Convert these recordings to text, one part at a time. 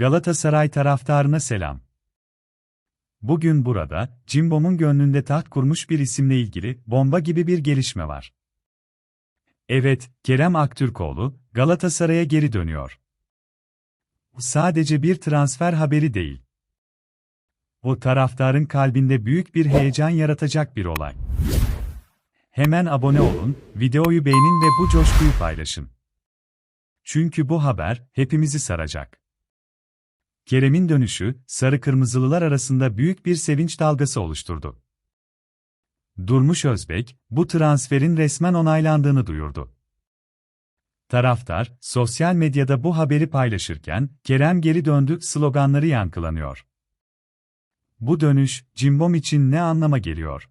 Galatasaray taraftarına selam. Bugün burada, Cimbom'un gönlünde taht kurmuş bir isimle ilgili bomba gibi bir gelişme var. Evet, Kerem Aktürkoğlu, Galatasaray'a geri dönüyor. Sadece bir transfer haberi değil. O taraftarın kalbinde büyük bir heyecan yaratacak bir olay. Hemen abone olun, videoyu beğenin ve bu coşkuyu paylaşın. Çünkü bu haber hepimizi saracak. Kerem'in dönüşü, sarı kırmızılılar arasında büyük bir sevinç dalgası oluşturdu. Durmuş Özbek, bu transferin resmen onaylandığını duyurdu. Taraftar, sosyal medyada bu haberi paylaşırken, Kerem geri döndü sloganları yankılanıyor. Bu dönüş, Cimbom için ne anlama geliyor?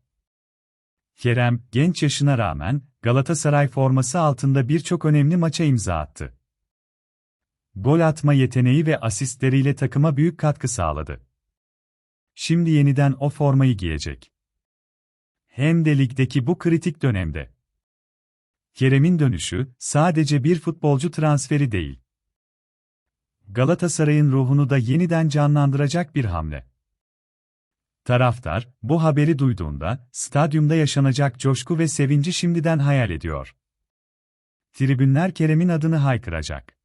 Kerem, genç yaşına rağmen, Galatasaray forması altında birçok önemli maça imza attı. Gol atma yeteneği ve asistleriyle takıma büyük katkı sağladı. Şimdi yeniden o formayı giyecek. Hem de ligdeki bu kritik dönemde. Kerem'in dönüşü, sadece bir futbolcu transferi değil. Galatasaray'ın ruhunu da yeniden canlandıracak bir hamle. Taraftar, bu haberi duyduğunda, stadyumda yaşanacak coşku ve sevinci şimdiden hayal ediyor. Tribünler Kerem'in adını haykıracak.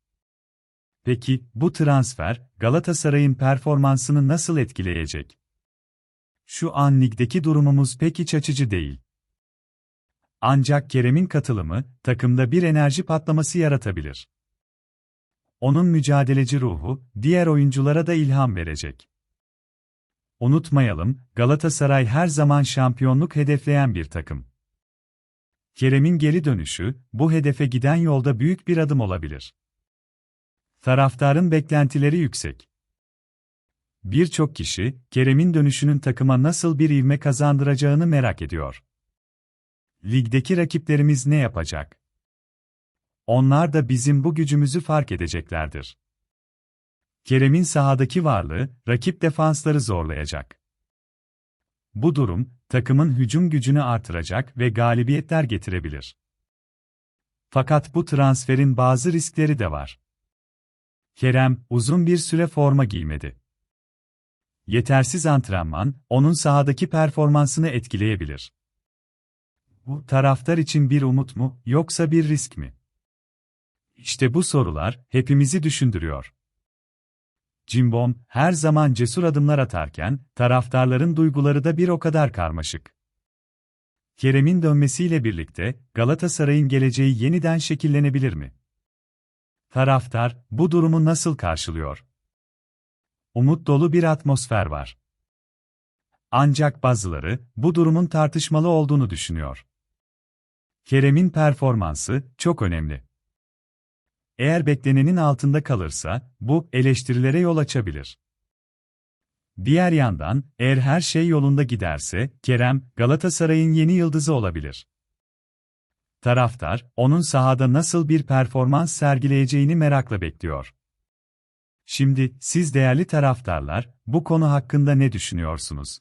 Peki, bu transfer, Galatasaray'ın performansını nasıl etkileyecek? Şu an ligdeki durumumuz pek iç açıcı değil. Ancak Kerem'in katılımı, takımda bir enerji patlaması yaratabilir. Onun mücadeleci ruhu, diğer oyunculara da ilham verecek. Unutmayalım, Galatasaray her zaman şampiyonluk hedefleyen bir takım. Kerem'in geri dönüşü, bu hedefe giden yolda büyük bir adım olabilir. Taraftarın beklentileri yüksek. Birçok kişi, Kerem'in dönüşünün takıma nasıl bir ivme kazandıracağını merak ediyor. Ligdeki rakiplerimiz ne yapacak? Onlar da bizim bu gücümüzü fark edeceklerdir. Kerem'in sahadaki varlığı, rakip defansları zorlayacak. Bu durum, takımın hücum gücünü artıracak ve galibiyetler getirebilir. Fakat bu transferin bazı riskleri de var. Kerem, uzun bir süre forma giymedi. Yetersiz antrenman, onun sahadaki performansını etkileyebilir. Bu, taraftar için bir umut mu, yoksa bir risk mi? İşte bu sorular, hepimizi düşündürüyor. Cimbom, her zaman cesur adımlar atarken, taraftarların duyguları da bir o kadar karmaşık. Kerem'in dönmesiyle birlikte, Galatasaray'ın geleceği yeniden şekillenebilir mi? Taraftar, bu durumu nasıl karşılıyor? Umut dolu bir atmosfer var. Ancak bazıları, bu durumun tartışmalı olduğunu düşünüyor. Kerem'in performansı, çok önemli. Eğer beklenenin altında kalırsa, bu, eleştirilere yol açabilir. Diğer yandan, eğer her şey yolunda giderse, Kerem, Galatasaray'ın yeni yıldızı olabilir. Taraftar, onun sahada nasıl bir performans sergileyeceğini merakla bekliyor. Şimdi, siz değerli taraftarlar, bu konu hakkında ne düşünüyorsunuz?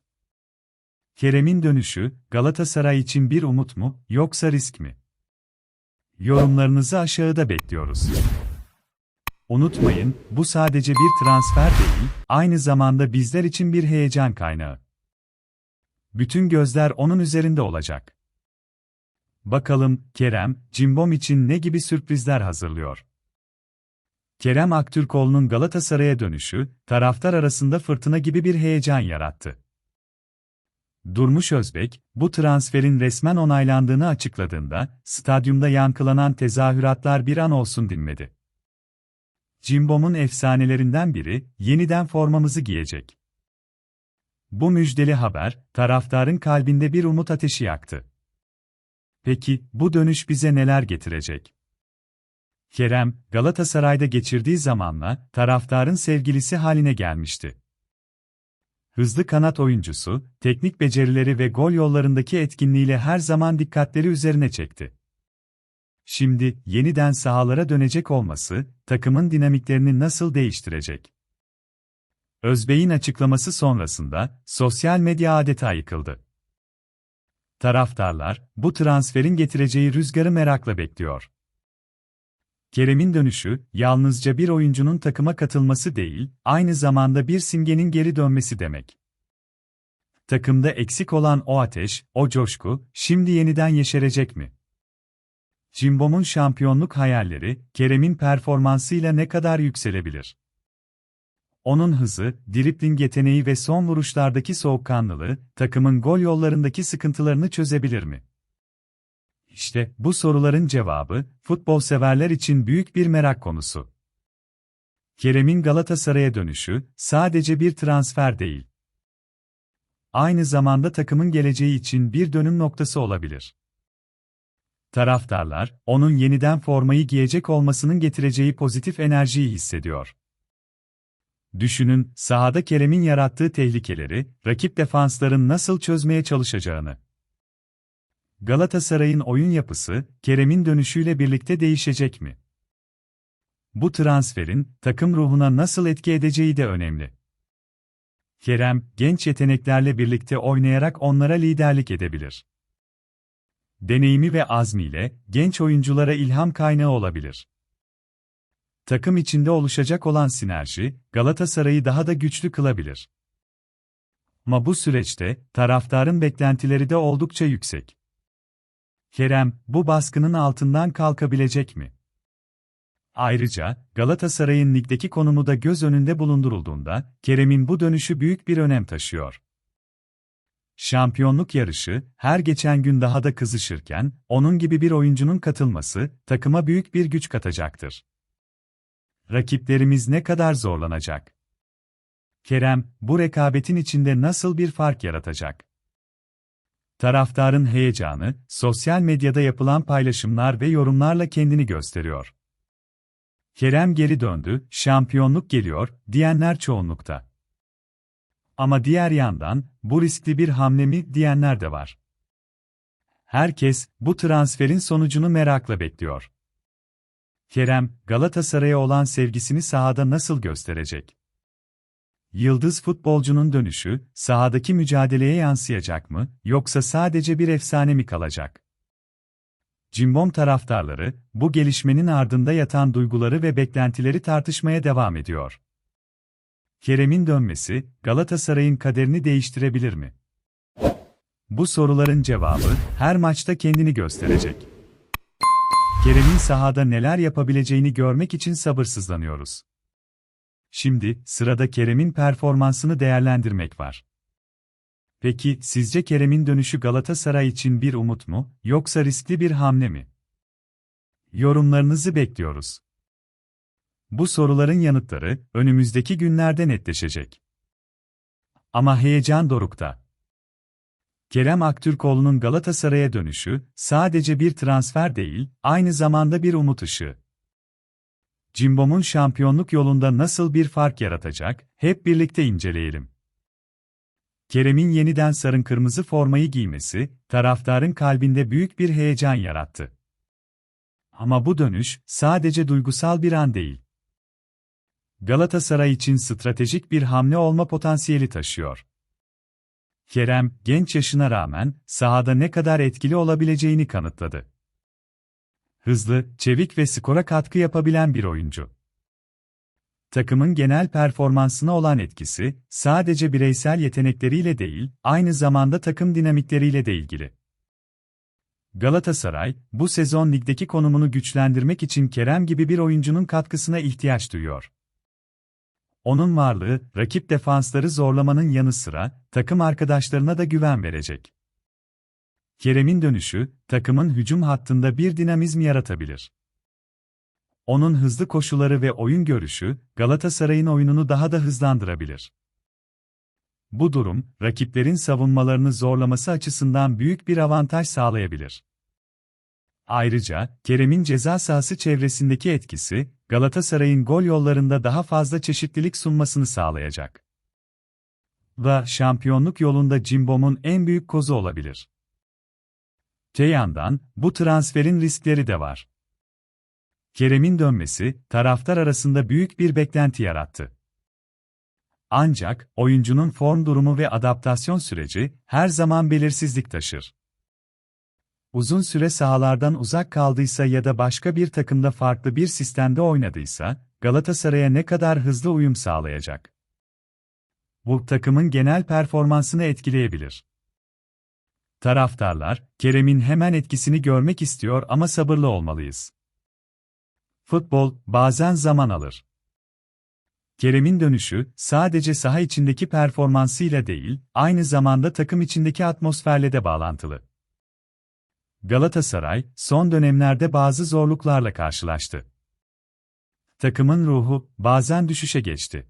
Kerem'in dönüşü, Galatasaray için bir umut mu, yoksa risk mi? Yorumlarınızı aşağıda bekliyoruz. Unutmayın, bu sadece bir transfer değil, aynı zamanda bizler için bir heyecan kaynağı. Bütün gözler onun üzerinde olacak. Bakalım, Kerem, Cimbom için ne gibi sürprizler hazırlıyor? Kerem Aktürkoğlu'nun Galatasaray'a dönüşü, taraftar arasında fırtına gibi bir heyecan yarattı. Durmuş Özbek, bu transferin resmen onaylandığını açıkladığında, stadyumda yankılanan tezahüratlar bir an olsun dinmedi. Cimbom'un efsanelerinden biri, yeniden formamızı giyecek. Bu müjdeli haber, taraftarın kalbinde bir umut ateşi yaktı. Peki, bu dönüş bize neler getirecek? Kerem, Galatasaray'da geçirdiği zamanla, taraftarın sevgilisi haline gelmişti. Hızlı kanat oyuncusu, teknik becerileri ve gol yollarındaki etkinliğiyle her zaman dikkatleri üzerine çekti. Şimdi, yeniden sahalara dönecek olması, takımın dinamiklerini nasıl değiştirecek? Özbey'in açıklaması sonrasında, sosyal medya adeta yıkıldı. Taraftarlar, bu transferin getireceği rüzgarı merakla bekliyor. Kerem'in dönüşü, yalnızca bir oyuncunun takıma katılması değil, aynı zamanda bir simgenin geri dönmesi demek. Takımda eksik olan o ateş, o coşku, şimdi yeniden yeşerecek mi? Cimbom'un şampiyonluk hayalleri, Kerem'in performansıyla ne kadar yükselebilir? Onun hızı, dripling yeteneği ve son vuruşlardaki soğukkanlılığı, takımın gol yollarındaki sıkıntılarını çözebilir mi? İşte bu soruların cevabı, futbol severler için büyük bir merak konusu. Kerem'in Galatasaray'a dönüşü, sadece bir transfer değil. Aynı zamanda takımın geleceği için bir dönüm noktası olabilir. Taraftarlar, onun yeniden formayı giyecek olmasının getireceği pozitif enerjiyi hissediyor. Düşünün, sahada Kerem'in yarattığı tehlikeleri, rakip defansların nasıl çözmeye çalışacağını. Galatasaray'ın oyun yapısı, Kerem'in dönüşüyle birlikte değişecek mi? Bu transferin, takım ruhuna nasıl etki edeceği de önemli. Kerem, genç yeteneklerle birlikte oynayarak onlara liderlik edebilir. Deneyimi ve azmiyle, genç oyunculara ilham kaynağı olabilir. Takım içinde oluşacak olan sinerji, Galatasaray'ı daha da güçlü kılabilir. Ama bu süreçte, taraftarın beklentileri de oldukça yüksek. Kerem, bu baskının altından kalkabilecek mi? Ayrıca, Galatasaray'ın ligdeki konumu da göz önünde bulundurulduğunda, Kerem'in bu dönüşü büyük bir önem taşıyor. Şampiyonluk yarışı, her geçen gün daha da kızışırken, onun gibi bir oyuncunun katılması, takıma büyük bir güç katacaktır. Rakiplerimiz ne kadar zorlanacak? Kerem, bu rekabetin içinde nasıl bir fark yaratacak? Taraftarın heyecanı, sosyal medyada yapılan paylaşımlar ve yorumlarla kendini gösteriyor. Kerem geri döndü, şampiyonluk geliyor, diyenler çoğunlukta. Ama diğer yandan, bu riskli bir hamle mi diyenler de var. Herkes, bu transferin sonucunu merakla bekliyor. Kerem, Galatasaray'a olan sevgisini sahada nasıl gösterecek? Yıldız futbolcunun dönüşü, sahadaki mücadeleye yansıyacak mı, yoksa sadece bir efsane mi kalacak? Cimbom taraftarları, bu gelişmenin ardında yatan duyguları ve beklentileri tartışmaya devam ediyor. Kerem'in dönmesi, Galatasaray'ın kaderini değiştirebilir mi? Bu soruların cevabı, her maçta kendini gösterecek. Kerem'in sahada neler yapabileceğini görmek için sabırsızlanıyoruz. Şimdi, sırada Kerem'in performansını değerlendirmek var. Peki, sizce Kerem'in dönüşü Galatasaray için bir umut mu, yoksa riskli bir hamle mi? Yorumlarınızı bekliyoruz. Bu soruların yanıtları, önümüzdeki günlerde netleşecek. Ama heyecan dorukta. Kerem Aktürkoğlu'nun Galatasaray'a dönüşü, sadece bir transfer değil, aynı zamanda bir umut ışığı. Cimbom'un şampiyonluk yolunda nasıl bir fark yaratacak, hep birlikte inceleyelim. Kerem'in yeniden sarın kırmızı formayı giymesi, taraftarın kalbinde büyük bir heyecan yarattı. Ama bu dönüş, sadece duygusal bir an değil. Galatasaray için stratejik bir hamle olma potansiyeli taşıyor. Kerem, genç yaşına rağmen, sahada ne kadar etkili olabileceğini kanıtladı. Hızlı, çevik ve skora katkı yapabilen bir oyuncu. Takımın genel performansına olan etkisi, sadece bireysel yetenekleriyle değil, aynı zamanda takım dinamikleriyle de ilgili. Galatasaray, bu sezon ligdeki konumunu güçlendirmek için Kerem gibi bir oyuncunun katkısına ihtiyaç duyuyor. Onun varlığı, rakip defansları zorlamanın yanı sıra, takım arkadaşlarına da güven verecek. Kerem'in dönüşü, takımın hücum hattında bir dinamizm yaratabilir. Onun hızlı koşuları ve oyun görüşü, Galatasaray'ın oyununu daha da hızlandırabilir. Bu durum, rakiplerin savunmalarını zorlaması açısından büyük bir avantaj sağlayabilir. Ayrıca, Kerem'in ceza sahası çevresindeki etkisi, Galatasaray'ın gol yollarında daha fazla çeşitlilik sunmasını sağlayacak. Ve şampiyonluk yolunda Cimbom'un en büyük kozu olabilir. Te yandan, bu transferin riskleri de var. Kerem'in dönmesi, taraftar arasında büyük bir beklenti yarattı. Ancak, oyuncunun form durumu ve adaptasyon süreci, her zaman belirsizlik taşır. Uzun süre sahalardan uzak kaldıysa ya da başka bir takımda farklı bir sistemde oynadıysa, Galatasaray'a ne kadar hızlı uyum sağlayacak? Bu takımın genel performansını etkileyebilir. Taraftarlar, Kerem'in hemen etkisini görmek istiyor ama sabırlı olmalıyız. Futbol, bazen zaman alır. Kerem'in dönüşü, sadece saha içindeki performansıyla değil, aynı zamanda takım içindeki atmosferle de bağlantılı. Galatasaray, son dönemlerde bazı zorluklarla karşılaştı. Takımın ruhu, bazen düşüşe geçti.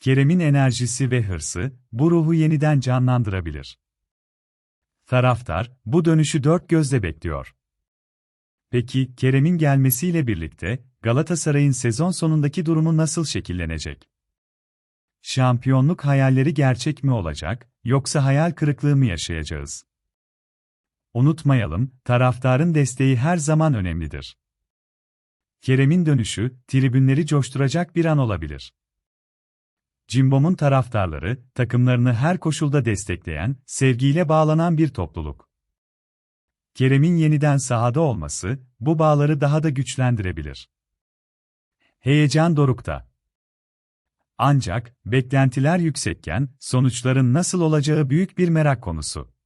Kerem'in enerjisi ve hırsı, bu ruhu yeniden canlandırabilir. Taraftar, bu dönüşü dört gözle bekliyor. Peki, Kerem'in gelmesiyle birlikte, Galatasaray'ın sezon sonundaki durumu nasıl şekillenecek? Şampiyonluk hayalleri gerçek mi olacak, yoksa hayal kırıklığı mı yaşayacağız? Unutmayalım, taraftarın desteği her zaman önemlidir. Kerem'in dönüşü, tribünleri coşturacak bir an olabilir. Cimbom'un taraftarları, takımlarını her koşulda destekleyen, sevgiyle bağlanan bir topluluk. Kerem'in yeniden sahada olması, bu bağları daha da güçlendirebilir. Heyecan dorukta. Ancak, beklentiler yüksekken, sonuçların nasıl olacağı büyük bir merak konusu.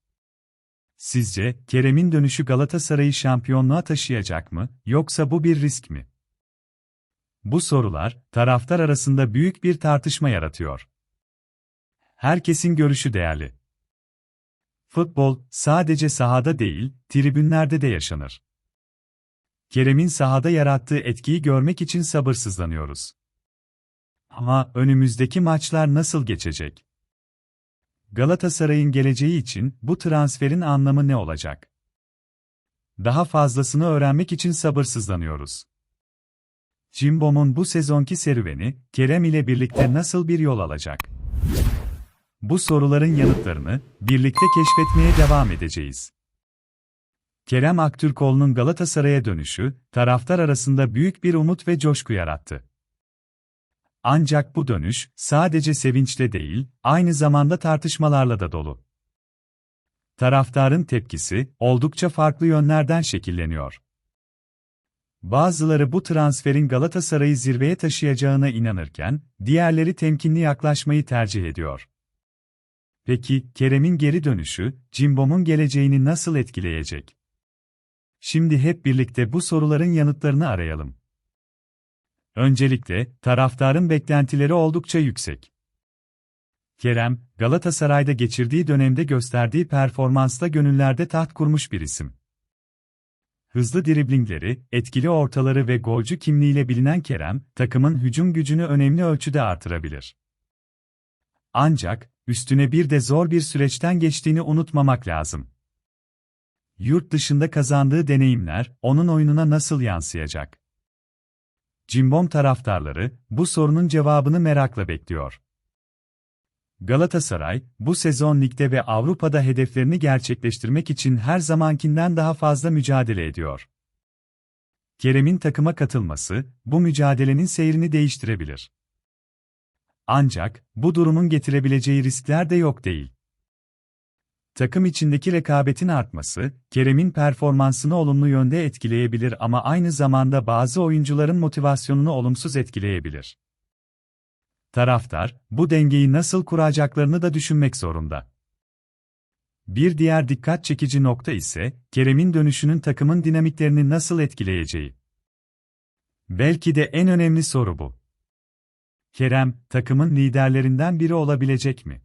Sizce, Kerem'in dönüşü Galatasaray'ı şampiyonluğa taşıyacak mı, yoksa bu bir risk mi? Bu sorular, taraftar arasında büyük bir tartışma yaratıyor. Herkesin görüşü değerli. Futbol, sadece sahada değil, tribünlerde de yaşanır. Kerem'in sahada yarattığı etkiyi görmek için sabırsızlanıyoruz. Ama önümüzdeki maçlar nasıl geçecek? Galatasaray'ın geleceği için bu transferin anlamı ne olacak? Daha fazlasını öğrenmek için sabırsızlanıyoruz. Cimbom'un bu sezonki serüveni, Kerem ile birlikte nasıl bir yol alacak? Bu soruların yanıtlarını birlikte keşfetmeye devam edeceğiz. Kerem Aktürkoğlu'nun Galatasaray'a dönüşü, taraftar arasında büyük bir umut ve coşku yarattı. Ancak bu dönüş, sadece sevinçle değil, aynı zamanda tartışmalarla da dolu. Taraftarın tepkisi, oldukça farklı yönlerden şekilleniyor. Bazıları bu transferin Galatasaray'ı zirveye taşıyacağına inanırken, diğerleri temkinli yaklaşmayı tercih ediyor. Peki, Kerem'in geri dönüşü, Cimbom'un geleceğini nasıl etkileyecek? Şimdi hep birlikte bu soruların yanıtlarını arayalım. Öncelikle, taraftarın beklentileri oldukça yüksek. Kerem, Galatasaray'da geçirdiği dönemde gösterdiği performansla gönüllerde taht kurmuş bir isim. Hızlı driblingleri, etkili ortaları ve golcü kimliğiyle bilinen Kerem, takımın hücum gücünü önemli ölçüde artırabilir. Ancak, üstüne bir de zor bir süreçten geçtiğini unutmamak lazım. Yurt dışında kazandığı deneyimler, onun oyununa nasıl yansıyacak? Cimbom taraftarları, bu sorunun cevabını merakla bekliyor. Galatasaray, bu sezon ligde ve Avrupa'da hedeflerini gerçekleştirmek için her zamankinden daha fazla mücadele ediyor. Kerem'in takıma katılması, bu mücadelenin seyrini değiştirebilir. Ancak, bu durumun getirebileceği riskler de yok değil. Takım içindeki rekabetin artması, Kerem'in performansını olumlu yönde etkileyebilir ama aynı zamanda bazı oyuncuların motivasyonunu olumsuz etkileyebilir. Taraftar, bu dengeyi nasıl kuracaklarını da düşünmek zorunda. Bir diğer dikkat çekici nokta ise, Kerem'in dönüşünün takımın dinamiklerini nasıl etkileyeceği. Belki de en önemli soru bu. Kerem, takımın liderlerinden biri olabilecek mi?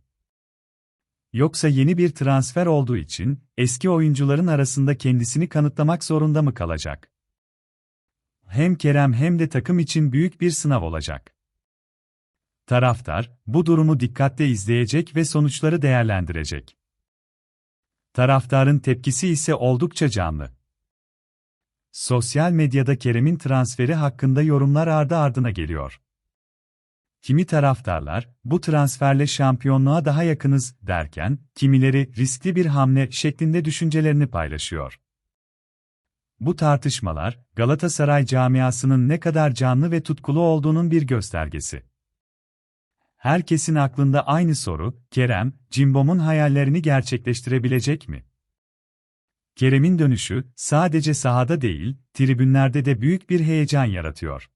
Yoksa yeni bir transfer olduğu için, eski oyuncuların arasında kendisini kanıtlamak zorunda mı kalacak? Hem Kerem hem de takım için büyük bir sınav olacak. Taraftar, bu durumu dikkatle izleyecek ve sonuçları değerlendirecek. Taraftarın tepkisi ise oldukça canlı. Sosyal medyada Kerem'in transferi hakkında yorumlar ardı ardına geliyor. Kimi taraftarlar, bu transferle şampiyonluğa daha yakınız derken, kimileri riskli bir hamle şeklinde düşüncelerini paylaşıyor. Bu tartışmalar, Galatasaray camiasının ne kadar canlı ve tutkulu olduğunun bir göstergesi. Herkesin aklında aynı soru, Kerem, Cimbom'un hayallerini gerçekleştirebilecek mi? Kerem'in dönüşü sadece sahada değil, tribünlerde de büyük bir heyecan yaratıyor.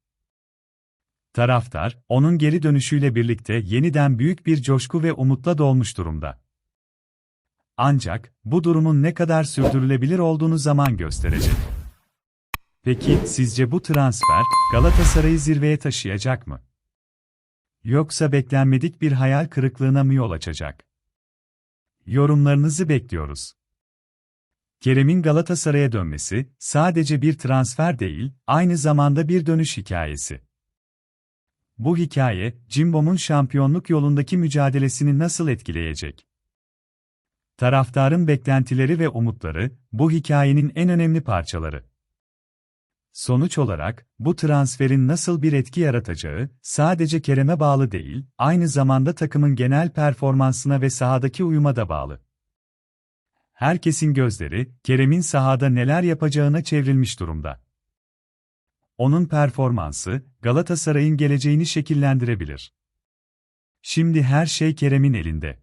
Taraftar, onun geri dönüşüyle birlikte yeniden büyük bir coşku ve umutla dolmuş durumda. Ancak, bu durumun ne kadar sürdürülebilir olduğunu zaman gösterecek. Peki, sizce bu transfer, Galatasaray'ı zirveye taşıyacak mı? Yoksa beklenmedik bir hayal kırıklığına mı yol açacak? Yorumlarınızı bekliyoruz. Kerem'in Galatasaray'a dönmesi, sadece bir transfer değil, aynı zamanda bir dönüş hikayesi. Bu hikaye, Cimbom'un şampiyonluk yolundaki mücadelesini nasıl etkileyecek? Taraftarın beklentileri ve umutları, bu hikayenin en önemli parçaları. Sonuç olarak, bu transferin nasıl bir etki yaratacağı, sadece Kerem'e bağlı değil, aynı zamanda takımın genel performansına ve sahadaki uyuma da bağlı. Herkesin gözleri, Kerem'in sahada neler yapacağına çevrilmiş durumda. Onun performansı, Galatasaray'ın geleceğini şekillendirebilir. Şimdi her şey Kerem'in elinde.